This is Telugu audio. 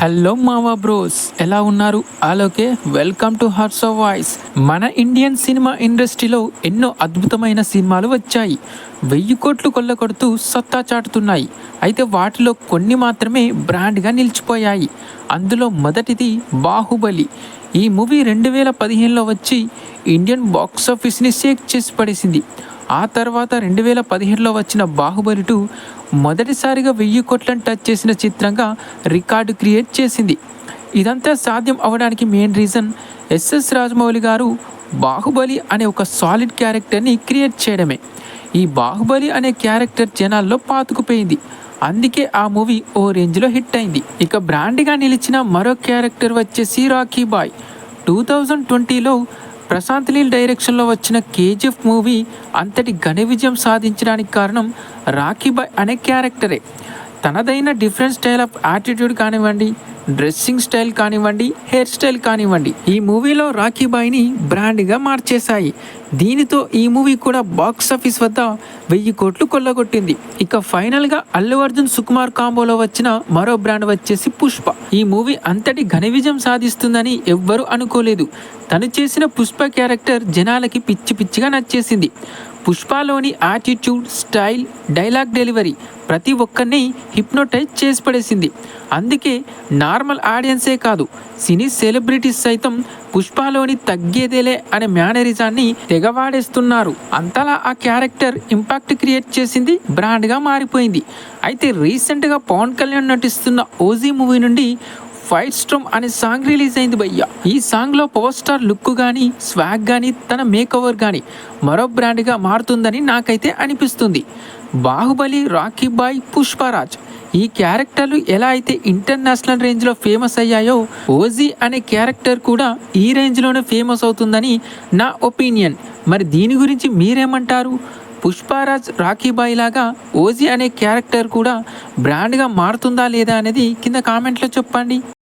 హలో మావా బ్రోస్ ఎలా ఉన్నారు? ఆలోకే welcome to hours of voice మన ఇండియన్ సినిమా ఇండస్ట్రీలో ఎన్నో అద్భుతమైన సినిమాలు వచ్చాయి. వెయ్యి కోట్లు కొల్లగొడుతూ సత్తా చాటుతున్నాయి. అయితే వాటిలో కొన్ని మాత్రమే బ్రాండ్గా నిలిచిపోయాయి. అందులో మొదటిది బాహుబలి. ఈ మూవీ రెండు వేల పదిహేనులో వచ్చి ఇండియన్ బాక్స్ ఆఫీస్ని షేక్ చేసి పడేసింది. ఆ తర్వాత రెండు వేల పదిహేడులో వచ్చిన బాహుబలి టూ మొదటిసారిగా వెయ్యి కోట్లను టచ్ చేసిన చిత్రంగా రికార్డు క్రియేట్ చేసింది. ఇదంతా సాధ్యం అవడానికి మెయిన్ రీజన్ ఎస్ఎస్ రాజమౌళి గారు బాహుబలి అనే ఒక సాలిడ్ క్యారెక్టర్ని క్రియేట్ చేయడమే. ఈ బాహుబలి అనే క్యారెక్టర్ జనాల్లో పాతుకుపోయింది. అందుకే ఆ మూవీ ఓ రేంజ్లో హిట్ అయింది. ఇక బ్రాండ్గా నిలిచిన మరో క్యారెక్టర్ వచ్చేసి రాకీ బాయ్. టూ థౌజండ్ ట్వంటీలో ప్రశాంత్ లీల్ డైరెక్షన్లో వచ్చిన కేజీఎఫ్ మూవీ అంతటి ఘన విజయం సాధించడానికి కారణం రాఖీ బాయ్ అనే క్యారెక్టరే. తనదైన డిఫరెంట్ స్టైల్ ఆఫ్ యాటిట్యూడ్ కానివ్వండి డ్రెస్సింగ్ స్టైల్ కానివ్వండి హెయిర్ స్టైల్ కానివ్వండి ఈ మూవీలో రాఖీ బాయ్ని బ్రాండ్గా మార్చేశాయి. దీనితో ఈ మూవీ కూడా బాక్స్ ఆఫీస్ వద్ద వెయ్యి కోట్లు కొల్లగొట్టింది. ఇక ఫైనల్గా అల్లు అర్జున్ సుకుమార్ కాంబోలో వచ్చిన మరో బ్రాండ్ వచ్చేసి పుష్ప. ఈ మూవీ అంతటి ఘన విజయం సాధిస్తుందని ఎవ్వరూ అనుకోలేదు. తను చేసిన పుష్ప క్యారెక్టర్ జనాలకి పిచ్చి పిచ్చిగా నచ్చేసింది. పుష్పలోని యాటిట్యూడ్ స్టైల్ డైలాగ్ డెలివరీ ప్రతి ఒక్కరిని హిప్నోటైజ్ చేసి పడేసింది. అందుకే నార్మల్ ఆడియన్సే కాదు సినీ సెలబ్రిటీస్ సైతం పుష్పలోని తగ్గేదేలే అనే మేనరిజాన్ని తెగవాడేస్తున్నారు. అంతలా ఆ క్యారెక్టర్ ఇంపాక్ట్ క్రియేట్ చేసింది బ్రాండ్గా మారిపోయింది. అయితే రీసెంట్గా పవన్ కళ్యాణ్ నటిస్తున్న ఓజీ మూవీ నుండి ఫైట్ స్ట్రోమ్ అనే సాంగ్ రిలీజ్ అయింది భయ్య. ఈ సాంగ్లో పవర్ స్టార్ లుక్ కానీ స్వాగ్ కానీ తన మేకవర్ కానీ మరో బ్రాండ్గా మారుతుందని నాకైతే అనిపిస్తుంది. బాహుబలి రాఖీ బాయ్ పుష్పరాజ్. ఈ క్యారెక్టర్లు ఎలా అయితే ఇంటర్నేషనల్ రేంజ్లో ఫేమస్ అయ్యాయో ఓజీ అనే క్యారెక్టర్ కూడా ఈ రేంజ్లోనే ఫేమస్ అవుతుందని నా ఒపీనియన్. మరి దీని గురించి మీరేమంటారు? పుష్పారాజ్ రాఖీబాయి లాగా ఓజీ అనే క్యారెక్టర్ కూడా బ్రాండ్గా మారుతుందా లేదా అనేది కింద కామెంట్లో చెప్పండి.